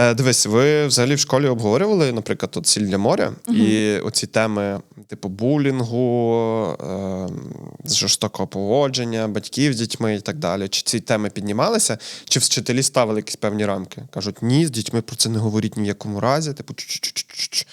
Е, дивись, ви взагалі в школі обговорювали, наприклад, от сіль для моря і оці теми, типу булінгу, е, жорстокого поводження, батьків з дітьми і так далі. Чи ці теми піднімалися? Чи вчителі ставили якісь певні рамки? Кажуть, ні, з дітьми про це не говоріть ні в якому разі. Типу, чу-чу-чу-чу-чу.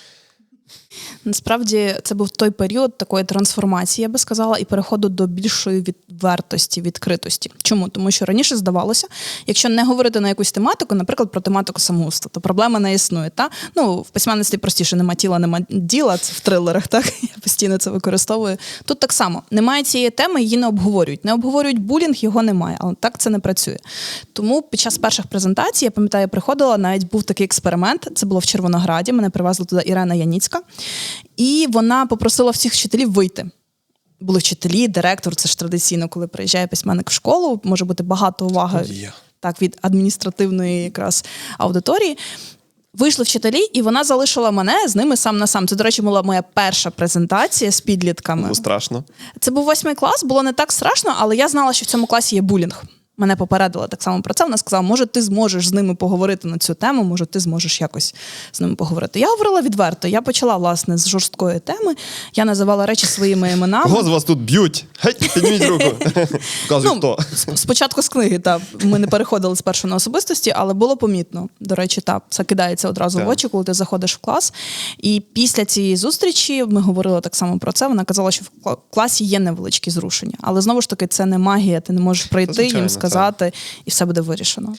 Насправді це був той період такої трансформації, я би сказала, і переходу до більшої відвертості, відкритості. Чому? Тому що раніше здавалося, якщо не говорити на якусь тематику, наприклад, про тематику самогубства, то проблема не існує. Та? Ну, в письменництві простіше нема тіла, нема діла, це в трилерах, так? Я постійно це використовую. Тут так само немає цієї теми, її не обговорюють. Не обговорюють булінг, його немає, але так це не працює. Тому під час перших презентацій, я пам'ятаю, приходила, навіть був такий експеримент. Це було в Червонограді. Мене привезла туди Ірена Яніцька. І вона попросила всіх вчителів вийти. Були вчителі, директор, це ж традиційно, коли приїжджає письменник в школу, може бути багато уваги yeah. так, від адміністративної якраз аудиторії. Вийшли вчителі, і вона залишила мене з ними сам на сам. Це, до речі, була моя перша презентація з підлітками. Було страшно. Це був восьмий клас, було не так страшно, але я знала, що в цьому класі є булінг. Мене попередила так само про це. Вона сказала, може, ти зможеш з ними поговорити на цю тему, може, ти зможеш якось з ними поговорити. Я говорила відверто. Я почала власне з жорсткої теми. Я називала речі своїми іменами. Кого з вас тут б'ють? Геть, підніміть руку. Вказуй, Ну, хто. Спочатку з книги, та ми не переходили спершу на особистості, але було помітно. До речі, та це кидається одразу в очі, коли ти заходиш в клас. І після цієї зустрічі ми говорили так само про це. Вона казала, що в класі є невеличкі зрушення, але знову ж таки, це не магія. Ти не можеш прийти їм так. Сказати, і все буде вирішено.